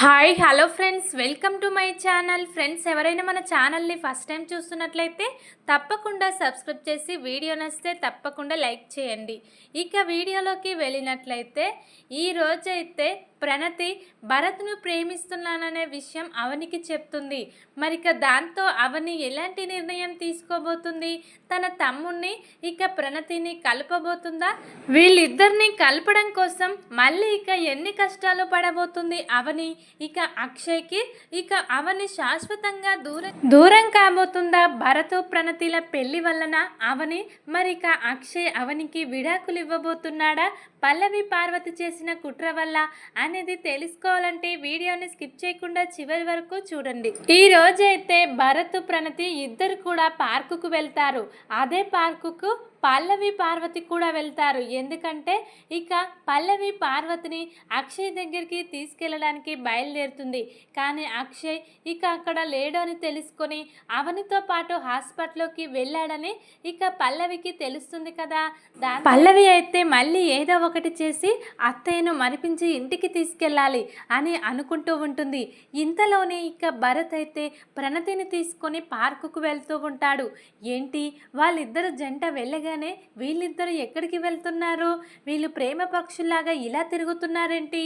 Hi hello friends. Welcome to my channel. Friends ఎవరైనా మన ఛానల్ని ఫస్ట్ టైం చూస్తున్నట్లయితే తప్పకుండా సబ్స్క్రైబ్ చేసి వీడియో నచ్చితే తప్పకుండా లైక్ చేయండి. ఇక వీడియోలోకి వెళ్ళినట్లయితే ఈ రోజైతే ప్రణతి భరత్ను ప్రేమిస్తున్నాననే విషయం అవనికి చెప్తుంది. మరిక దాంతో అవని ఎలాంటి నిర్ణయం తీసుకోబోతుంది? తన తమ్ముణ్ణి ఇక ప్రణతిని కలపబోతుందా? వీళ్ళిద్దరిని కలపడం కోసం మళ్ళీ ఇక ఎన్ని కష్టాలు పడబోతుంది అవని? ఇక అక్షయ్కి ఇక అవని శాశ్వతంగా దూరం దూరం కాబోతుందా భరత్ ప్రణతిల పెళ్ళి వలన అవని? మరి ఇక అక్షయ్ అవనికి విడాకులు ఇవ్వబోతున్నాడా పల్లవి పార్వతి చేసిన కుట్ర వల్ల అనేది తెలుసుకోవాలంటే వీడియోని స్కిప్ చేయకుండా చివరి వరకు చూడండి. ఈ రోజైతే భరత్ ప్రణతి ఇద్దరు కూడా పార్కుకు వెళ్తారు. అదే పార్కుకు పల్లవి పార్వతి కూడా వెళ్తారు. ఎందుకంటే ఇక పల్లవి పార్వతిని అక్షయ్ దగ్గరికి తీసుకెళ్ళడానికి బయలుదేరుతుంది. కానీ అక్షయ్ ఇక అక్కడ లేడు అని తెలుసుకొని అవనితో పాటు హాస్పిటల్లోకి వెళ్ళాడని ఇక పల్లవికి తెలుస్తుంది కదా. దా పల్లవి అయితే మళ్ళీ ఏదో ఒకటి చేసి అత్తయ్యను మరిపించి ఇంటికి తీసుకెళ్ళాలి అని అనుకుంటూ ఉంటుంది. ఇంతలోనే ఇక భరత్ అయితే ప్రణతిని తీసుకొని పార్కుకు వెళ్తూ ఉంటాడు. ఏంటి? వాళ్ళిద్దరు జంట వెళ్ళగా వెళ్ళగానే వీళ్ళిద్దరు ఎక్కడికి వెళ్తున్నారు? వీళ్ళు ప్రేమ పక్షుల్లాగా ఇలా తిరుగుతున్నారేంటి?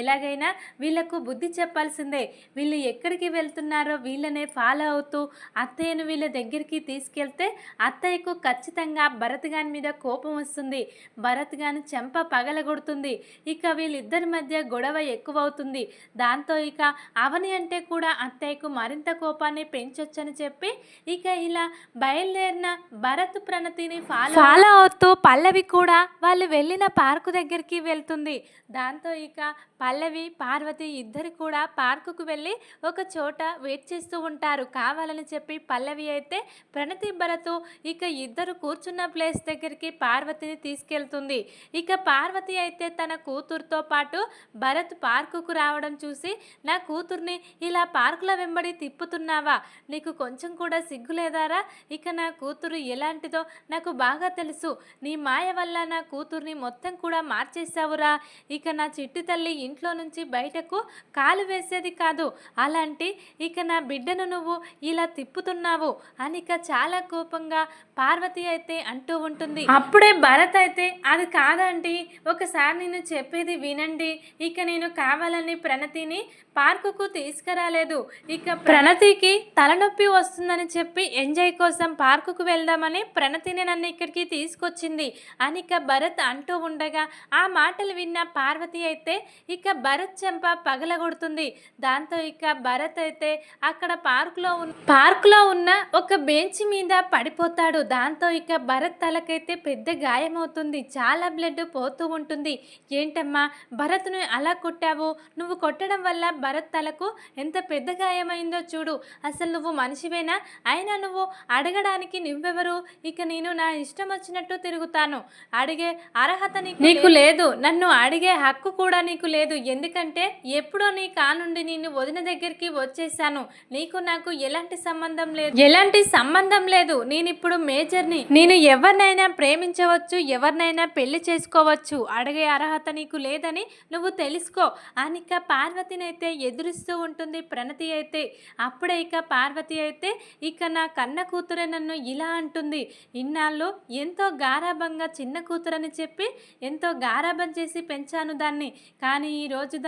ఎలాగైనా వీళ్ళకు బుద్ధి చెప్పాల్సిందే. వీళ్ళు ఎక్కడికి వెళ్తున్నారో వీళ్ళనే ఫాలో అవుతూ అత్తయ్యను వీళ్ళ దగ్గరికి తీసుకెళ్తే అత్తయ్యకు ఖచ్చితంగా భరత్ గాని మీద కోపం వస్తుంది. భరత్ గాని చెంప పగలగొడుతుంది. ఇక వీళ్ళిద్దరి మధ్య గొడవ ఎక్కువ అవుతుంది దాంతో ఇక అవని అంటే కూడా అత్తయ్యకు మరింత కోపాన్ని పెంచొచ్చని చెప్పి ఇక ఇలా బయలుదేరిన భరత్ ప్రణతిని ఫాలో ఫాలో అవుతూ పల్లవి కూడా వాళ్ళు వెళ్ళిన పార్కు దగ్గరికి వెళ్తుంది. దాంతో ఇక పల్లవి పార్వతి ఇద్దరు కూడా పార్కుకు వెళ్ళి ఒక చోట వెయిట్ చేస్తూ ఉంటారు. కావాలని చెప్పి పల్లవి అయితే ప్రణతి భరతు ఇక ఇద్దరు కూర్చున్న ప్లేస్ దగ్గరికి పార్వతిని తీసుకెళ్తుంది. ఇక పార్వతి అయితే తన కూతురుతో పాటు భరత్ పార్కుకు రావడం చూసి నా కూతుర్ని ఇలా పార్కుల వెంబడి తిప్పుతున్నావా? నీకు కొంచెం కూడా సిగ్గు లేదారా? ఇక నా కూతురు ఎలాంటిదో నాకు బాగా తెలుసు. నీ మాయ వల్ల నా కూతుర్ని మొత్తం కూడా మార్చేశావురా. ఇక నా చిట్టి తల్లి ఇంట్లో నుంచి బయటకు కాలు వేసేది కాదు. అలాంటి ఇక నా బిడ్డను నువ్వు ఇలా తిప్పుతున్నావు అని ఇక చాలా కోపంగా పార్వతి అయితే అంటూ ఉంటుంది. అప్పుడే భరత్ అయితే అది కాదండి ఒకసారి నేను చెప్పేది వినండి. ఇక నేను కావాలని ప్రణతిని పార్కుకు తీసుకురాలేదు. ఇక ప్రణతికి తలనొప్పి వస్తుందని చెప్పి ఎంజాయ్ కోసం పార్కుకు వెళ్దామని ప్రణతిని నన్ను ఇక్కడికి తీసుకొచ్చింది. అని ఇక భరత్ అంటూ ఉండగా ఆ మాటలు విన్న పార్వతి అయితే ఇక భరత్ చెంప పగలగొడుతుంది. దాంతో ఇక భరత్ అయితే అక్కడ పార్కులో ఉన్న పార్కులో ఉన్న ఒక బెంచ్ మీద పడిపోతాడు. దాంతో ఇక భరత్ తలకైతే పెద్ద గాయమవుతుంది. చాలా బ్లడ్ పోతూ ఉంటుంది. ఏంటమ్మా భరత్ను అలా కొట్టావు? నువ్వు కొట్టడం వల్ల భరత్ తలకు ఎంత పెద్ద గాయమైందో చూడు. అసలు నువ్వు మనిషివేనా? అయినా నువ్వు అడగడానికి నువ్వెవరు? ఇక నేను నా ఇష్టం వచ్చినట్టు తిరుగుతాను. అడిగే అర్హత నీకు లేదు. నన్ను అడిగే హక్కు కూడా నీకు లేదు. ఎందుకంటే ఎప్పుడో నీ కానుండి నేను వదిన దగ్గరికి వచ్చేసాను నీకు నాకు ఎలాంటి సంబంధం లేదు. ఎలాంటి సంబంధం లేదు. నేను ఇప్పుడు మేజర్ని. నేను ఎవరినైనా ప్రేమించవచ్చు ఎవరినైనా పెళ్ళి చేసుకోవచ్చు. అడిగే అర్హత నీకు లేదని నువ్వు తెలుసుకో. అనిక పార్వతిని అయితే ఎదురిస్తూ ఉంటుంది ప్రణతి అయితే. అప్పుడే ఇక పార్వతి అయితే ఇక నా కన్న కూతురే నన్ను ఇలా అంటుంది. ఇన్నాళ్ళు ఎంతో గారాభంగా చిన్న కూతురని చెప్పి ఎంతో గారాభం చేసి పెంచాను దాన్ని. కానీ ఈ రోజు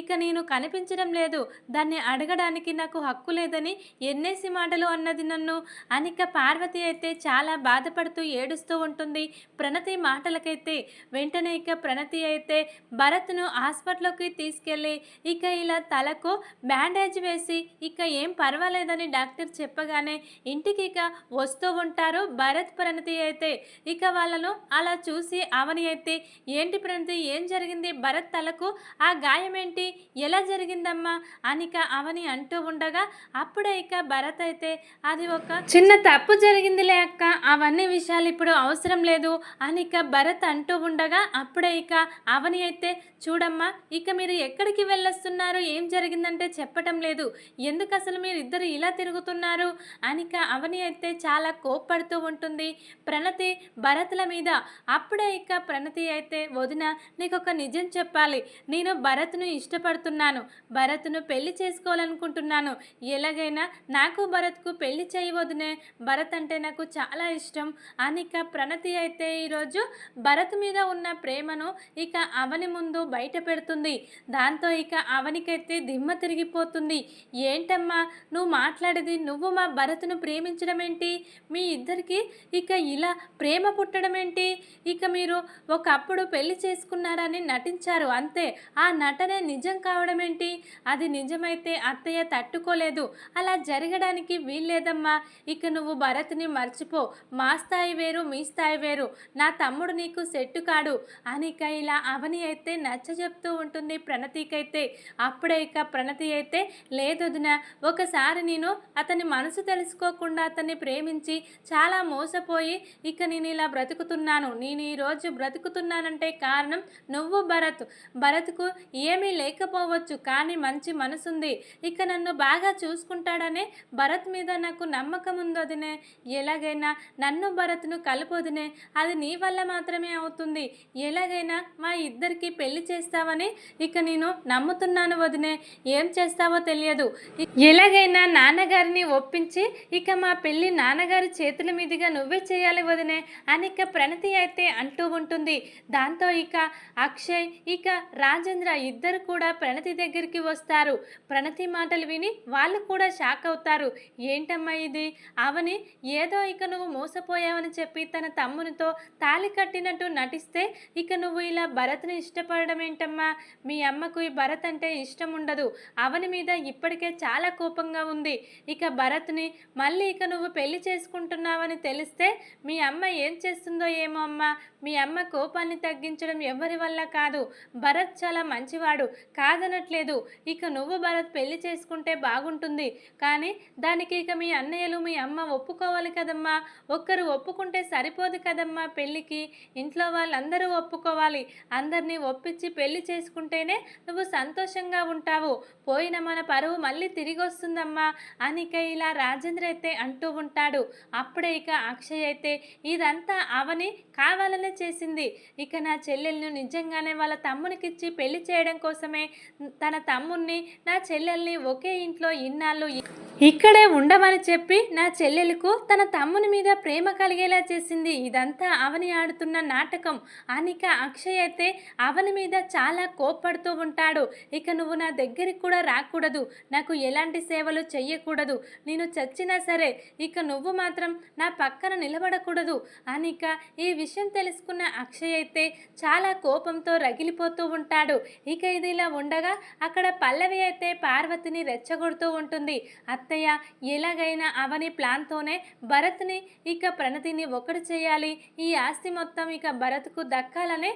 ఇక నేను కనిపించడం లేదు. దాన్ని అడగడానికి నాకు హక్కు లేదని ఎన్నేసి మాటలు అన్నది నన్ను. అనిక పార్వతి అయితే చాలా బాధపడుతూ ఏడుస్తూ ఉంటుంది. ప్రణతి మాటలకైతే వెంటనే ఇక ప్రణతి అయితే భరత్ను హాస్పిటల్లోకి తీసుకెళ్ళి ఇక ఇలా తలకు బ్యాండేజ్ వేసి ఇక ఏం పర్వాలేదని డాక్టర్ చెప్పగానే ఇంటికి ఇక వస్తూ ఉంటారు భరత్ ప్రణతి అయితే. ఇక వాళ్ళను అలా చూసి అవని అయితే ఏంటి ప్రణతి ఏం జరిగింది? భరత్ తలకు ఆ గాయం ఏంటి ఎలా జరిగిందమ్మా? అనిక అవని అంటూ ఉండగా అప్పుడే ఇక భరత్ అయితే అది ఒక చిన్న తప్పు జరిగిందిలే అక్క. అవన్నీ విషయాలు ఇప్పుడు అవసరం లేదు. అనిక భరత్ అంటూ ఉండగా అప్పుడే ఇక అవని అయితే చూడమ్మా ఇక మీరు ఎక్కడికి వెళ్ళొస్తున్నారు? ఏం జరిగిందంటే చెప్పటం లేదు. ఎందుకు అసలు మీరు ఇద్దరు ఇలా తిరుగుతున్నారు? అనిక అవని అయితే చాలా కోప్పడుతూ ఉంటుంది. ప్రణతి భరత్ల మీద. అప్పుడే ఇక ప్రణతి అయితే వదిన నీకు ఒక నిజం చెప్పాలి. నేను భరత్ను ఇష్టపడుతున్నాను. భరత్ను పెళ్ళి చేసుకోవాలనుకుంటున్నాను. ఎలాగైనా నాకు భరత్కు పెళ్ళి చేయి వదినే. భరత్ అంటే నాకు చాలా ఇష్టం. అనిక ప్రణతి అయితే ఈరోజు భరత్ మీద ఉన్న ప్రేమను ఇక అవని ముందు బయట పెడుతుంది. దాంతో ఇక అవనికైతే దిమ్మ తిరిగిపోతుంది. ఏంటమ్మా నువ్వు మాట్లాడేది నువ్వు మా భరత్ను ప్రేమించడం ఏంటి మీ ఇద్దరికి ఇక ఇలా ప్రేమ పుట్టడం ఏంటి ఇక మీరు ఒకప్పుడు పెళ్ళి చేసుకున్నారని నటించారు అంతే. ఆ నటనే నిజం కావడం ఏంటి అది నిజమైతే అత్తయ్య తట్టుకోలేదు. అలా జరగడానికి వీల్లేదమ్మా. ఇక నువ్వు భరత్ని మర్చిపో. మా స్థాయి వేరు మీ స్థాయి వేరు. నా తమ్ముడు నీకు సెట్టు కాడు. అని ఇలా అవని అయితే నచ్చ చెప్తూ ఉంటుంది ప్రణతికైతే. అప్పుడే ఇక ప్రణతి అయితే లేదొదిన ఒకసారి నేను అతని మనసు తెలుసుకోకుండా అతన్ని ప్రేమించి చాలా మోసపోయి ఇక నేను ఇలా బ్రతుకుతున్నాను. నేను ఈరోజు బ్రతుకుతున్నానంటే కారణం నువ్వు భరత్. భరత్కు ఏమీ లేకపోవచ్చు కానీ మంచి మనసుంది. ఇక నన్ను బాగా చూసుకుంటాడనే భరత్ మీద నాకు నమ్మకం ఉందోదినే ఎలాగైనా నన్ను భరత్ను కలుపోదినే అది నీ వల్ల మాత్రమే అవుతుంది. ఎలాగైనా మా ఇద్దరికి పెళ్ళి చేస్తావని ఇక నేను నమ్ముతున్నాను వదినే. ఏం చేస్తావో తెలియదు. ఎలాగైనా నాన్నగారిని ఒప్పించి ఇక మా పెళ్ళి నాన్నగారి చేతుల మీదుగా నువ్వే చేయాలి. వదినే అని ఇక ప్రణతి అయితే అంటూ ఉంటుంది. దాంతో ఇక అక్షయ్ ఇక రాజేంద్ర ఇద్దరు కూడా ప్రణతి దగ్గరికి వస్తారు. ప్రణతి మాటలు విని వాళ్ళు కూడా షాక్ అవుతారు. ఏంటమ్మా ఇది? అవని ఏదో ఇక నువ్వు మోసపోయావని చెప్పి తన తమ్మునితో తాళి కట్టినట్టు నటిస్తే ఇక నువ్వు ఇలా భరత్ని ఇష్టపడడం ఏంటమ్మా? మీ అమ్మకు ఈ భరత్ అంటే ఇష్టం ఉండదు. అవని మీద ఇప్పటికే చాలా కోపంగా ఉంది. ఇక భరత్ని మళ్ళీ ఇక నువ్వు పెళ్ళి చేసుకుంటున్నావని తెలిస్తే మీ అమ్మ ఏం చేస్తుందో ఏమో అమ్మ. మీ అమ్మ కోపాన్ని తగ్గించడం ఎవరి వల్ల కాదు. భరత్ చాలా మంచివాడు. కాదనట్లేదు. ఇక నువ్వు భరత్ పెళ్ళి చేసుకుంటే బాగుంటుంది. కానీ దానికి ఇక మీ అన్నయ్యలు మీ అమ్మ ఒప్పుకోవాలి కదమ్మా. ఒక్కరు ఒప్పుకుంటే సరిపోదు కదమ్మా పెళ్ళికి ఇంట్లో వాళ్ళందరూ ఒప్పుకోవాలి. అందరినీ ఒప్పించి పెళ్ళి చేసుకుంటేనే నువ్వు సంతోషంగా ఉంటావు. పోయిన మన పరువు మళ్ళీ తిరిగి వస్తుందమ్మా అనిక ఇలా రాజేంద్ర అయితే అంటూ ఉంటాడు. అప్పుడే ఇక అక్షయ్ అయితే ఇదంతా అవని కావాలనే చేసింది. ఇక నా చెల్లెల్ని నిజంగానే వాళ్ళ తమ్మునికిచ్చి పెళ్ళి చేయడం కోసమే తన తమ్ముణ్ణి నా చెల్లెల్ని ఒకే ఇంట్లో ఇన్నాళ్ళు ఇక్కడే ఉండమని చెప్పి నా చెల్లెలకు తన తమ్ముని మీద ప్రేమ కలిగేలా చేసింది. ఇదంతా అవని ఆడుతున్న నాటకం. అనిక అక్షయ్ అయితే అవని మీద చాలా కోప్పడుతూ ఉంటాడు. ఇక నువ్వు నా దగ్గరికి కూడా రాకూడదు. నాకు ఎలాంటి సేవలు చెయ్యకూడదు. నేను చచ్చినా సరే ఇక నువ్వు మాత్రం నా పక్కన ఉండకూడదు అనిక ఈ విషయం తెలుసుకున్న అక్షయ్ అయితే చాలా కోపంతో రగిలిపోతూ ఉంటాడు. ఇక ఇది ఇలా ఉండగా అక్కడ పల్లవి అయితే పార్వతిని రెచ్చగొడుతూ ఉంటుంది. అత్తయ్య ఎలాగైనా అవని ప్లాన్తోనే భరత్ని ఇక ప్రణతిని ఒకటి చేయాలి. ఈ ఆస్తి మొత్తం ఇక భరత్కు దక్కాలనే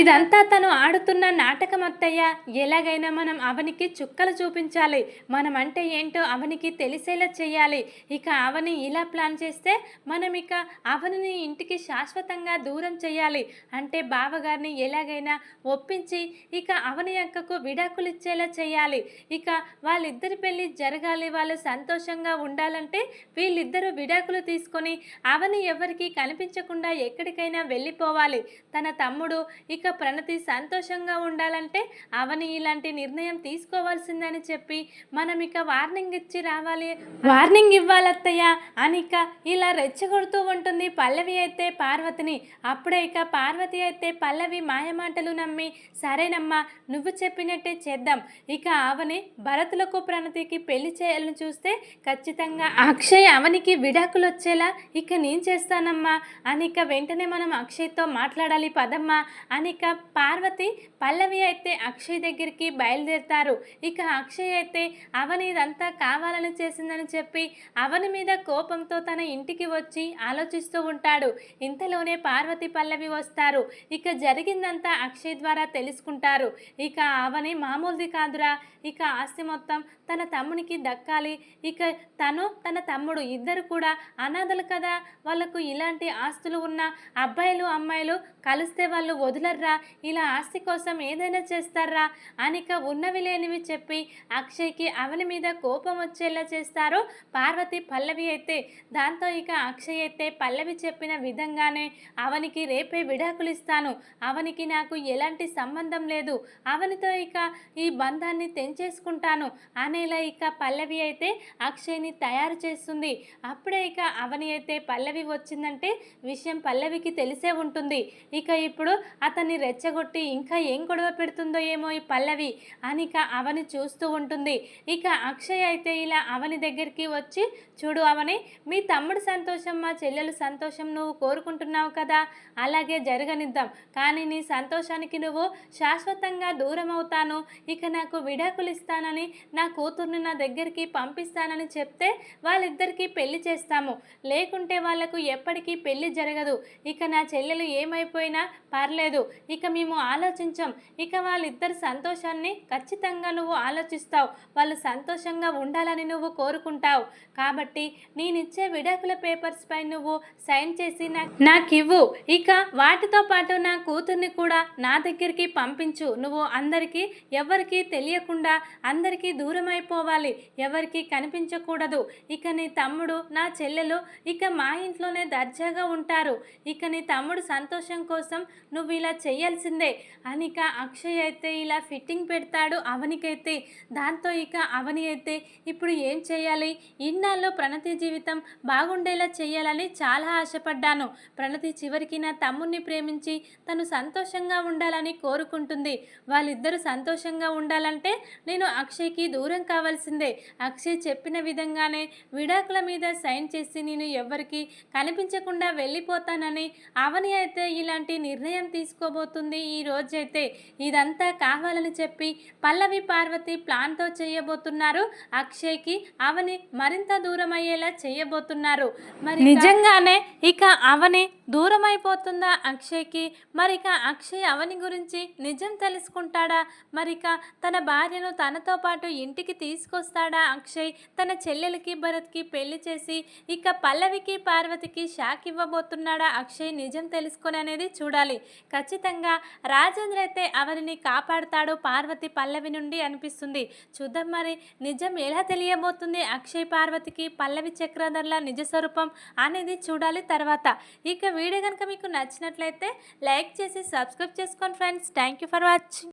ఇదంతా. తను ఆడుతున్న నాటకం అత్తయ్య. ఎలాగైనా మనం అవనికి చుక్కలు చూపించాలి. మనం అంటే ఏంటో అవనికి తెలిసేలా చేయాలి. ఇక అవని ఇలా ప్లాన్ చేస్తే మనం ఇక అవనిని ఇంటికి శాశ్వతంగా దూరం చేయాలి అంటే బావగారిని ఎలాగైనా ఒప్పించి ఇక అవని అక్కకు విడాకులు ఇచ్చేలా చేయాలి ఇక వాళ్ళిద్దరి పెళ్ళి జరగాలి వాళ్ళు సంతోషంగా ఉండాలంటే వీళ్ళిద్దరూ విడాకులు తీసుకొని అవని ఎవరికి కనిపించకుండా ఎక్కడికైనా వెళ్ళిపోవాలి. తన తమ్ముడు ఇక ప్రణతి సంతోషంగా ఉండాలంటే అవని ఇలాంటి నిర్ణయం తీసుకోవాల్సిందని చెప్పి మనం ఇక వార్నింగ్ ఇచ్చి రావాలి. వార్నింగ్ ఇవ్వాలత్తయ్య అనిక ఇలా రెచ్చగొడుతూ ఉంటుంది పల్లవి అయితే పార్వతిని. అప్పుడే ఇక పార్వతి అయితే పల్లవి మాయమాటలు నమ్మి సరేనమ్మా నువ్వు చెప్పినట్టే చేద్దాం. ఇక అవని భరతులకు ప్రణతికి పెళ్ళి చేయాలని చూస్తే ఖచ్చితంగా అక్షయ్ అవనికి విడాకులు వచ్చేలా ఇక నేను చేస్తానమ్మా. అని ఇక వెంటనే మనం అక్షయ్తో మాట్లాడాలి పదమ్మా. అని ఇక పార్వతి పల్లవి అయితే అక్షయ్ దగ్గరికి బయలుదేరుతారు. ఇక అక్షయ్ అయితే అవని ఇదంతా కావాలని చేసిందని చెప్పి అవని మీద కోపంతో తన ఇంటికి వచ్చి ఆలోచిస్తూ ఉంటాడు. ఇంతలోనే పార్వతి పల్లవి వస్తారు. ఇక జరిగిందంతా అక్షయ్ ద్వారా తెలుసుకుంటారు. ఇక అవని మామూలుది కాదురా. ఇక ఆస్తి మొత్తం తన తమ్మునికి దక్కాలి. ఇక తను తన తమ్ముడు ఇద్దరు కూడా అనాథలు కదా. వాళ్ళకు ఇలాంటి ఆస్తులు ఉన్న అబ్బాయిలు అమ్మాయిలు కలిస్తే వాళ్ళు వదిలర్రా. ఇలా ఆస్తి కోసం ఏదైనా చేస్తారా? అనిక ఉన్నవి లేనివి చెప్పి అక్షయ్కి అవని మీద కోపం వచ్చేలా చేస్తారు పార్వతి పల్లవి అయితే. దాంతో ఇక అక్షయ్ అయితే పల్లవి చెప్పిన విధంగానే అవనికి రేపే విడాకులు ఇస్తాను. అవనికి నాకు ఎలాంటి సంబంధం లేదు. అవనితో ఇక ఈ బంధాన్ని తెంచేసుకుంటాను అనేలా ఇక పల్లవి అయితే అక్షయ్ని తయారు చేస్తుంది. అప్పుడే ఇక అవని అయితే పల్లవి వచ్చిందంటే విషయం పల్లవికి తెలిసే ఉంటుంది. ఇక ఇప్పుడు అతన్ని రెచ్చగొట్టి ఇంకా ఏం గొడవ పెడుతుందో ఏమో ఈ పల్లవి అనిక అవని చూస్తూ ఉంటుంది. ఇక అక్షయ్ అయితే ఇలా అవని దగ్గరికి వచ్చి చూడు అవని మీ తమ్ముడు సంతోషం మా చెల్లెలు సంతోషం నువ్వు కోరుకుంటున్నావు కదా? అలాగే జరగనిద్దాం. కానీ నీ సంతోషానికి నువ్వు శాశ్వతంగా దూరం అవుతాను ఇక నాకు విడాకులు ఇస్తానని నా కూతుర్ని నా దగ్గరికి పంపిస్తానని చెప్తే వాళ్ళిద్దరికీ పెళ్ళి చేస్తాము. లేకుంటే వాళ్ళకు ఎప్పటికీ పెళ్ళి జరగదు. ఇక నా చెల్లెలు ఏమైపోయినా పర్లేదు. ఇక మేము ఆలోచించం ఇక వాళ్ళిద్దరి సంతోషాన్ని ఖచ్చితంగా నువ్వు ఆలోచిస్తావు. వాళ్ళు సంతోషంగా ఉండాలని నువ్వు కోరుకుంటావు. కాబట్టి నేనిచ్చే విడాకుల పేపర్స్ పై నువ్వు సైన్ చేసి నా నాకు ఇవ్వు ఇక వాటితో పాటు నా కూతుర్ని కూడా నా దగ్గరికి పంపించు. నువ్వు అందరికీ ఎవరికి తెలియకుండా అందరికీ దూరం అయిపోవాలి ఎవరికి కనిపించకూడదు. ఇక నీ తమ్ముడు నా చెల్లెలు ఇక మా ఇంట్లోనే దర్జాగా ఉంటారు. ఇక నీ తమ్ముడు సంతోషం కోసం నువ్వు ఇలా చేయాల్సిందే అని ఇక అక్షయ్ అయితే ఇలా ఫిట్టింగ్ పెడతాడు అవనికైతే దాంతో ఇక అవని అయితే ఇప్పుడు ఏం చేయాలి? ఇన్నాళ్ళు ప్రణతి జీవితం బాగుండేలా చేయాలని చాలా ఆశపడ్డాను. ప్రణతి చివరికి నా తమ్ముణ్ణి ప్రేమించి తను సంతోషంగా ఉండాలని కోరుకుంటుంది. వాళ్ళిద్దరూ సంతోషంగా ఉండాలంటే నేను అక్షయ్కి దూరం కావాల్సిందే. అక్షయ్ చెప్పిన విధంగానే విడాకుల మీద సైన్ చేసి నేను ఎవరికి కనిపించకుండా వెళ్ళిపోతానని అవని అయితే ఇలాంటి నిర్ణయం తీసుకోబోతుంది ఈ రోజైతే. ఇదంతా కావాలని చెప్పి పల్లవి పార్వతి ప్లాన్తో చేయబోతున్నారు. అక్షయ్కి అవని మరింత దూరం అయ్యేలా చేయబోతున్నారు. మరి నిజంగానే ఇక అవని దూరం అయిపోతుందా అక్షయ్కి? మరి ఇక అక్షయ్ అవని గురించి నిజం తెలుసుకుంటాడా? మరిక తన భార్యను తనతో పాటు ఇంటికి తీసుకొస్తాడా అక్షయ్? తన చెల్లెలకి భరత్కి పెళ్ళి చేసి ఇక పల్లవికి పార్వతికి షాక్ ఇవ్వబోతున్నాడా అక్షయ్? నిజం తెలుసుకొని అనేది చూడాలి. ఖచ్చితంగా రాజేంద్ర ఎవరైతే అవనిని కాపాడతాడో పార్వతి పల్లవి నుండి అనిపిస్తుంది. చూద్దాం మరి నిజం ఎలా తెలియబోతుంది? అక్షయ్ పార్వతికి పల్లవి చక్రధర్ల నిజ స్వరూపం అనేది చూడాలి తర్వాత. ఇక వీడియో కనుక మీకు నచ్చినట్లయితే లైక్ చేసి సబ్స్క్రైబ్ చేసుకోండి friends. Thank you for watching.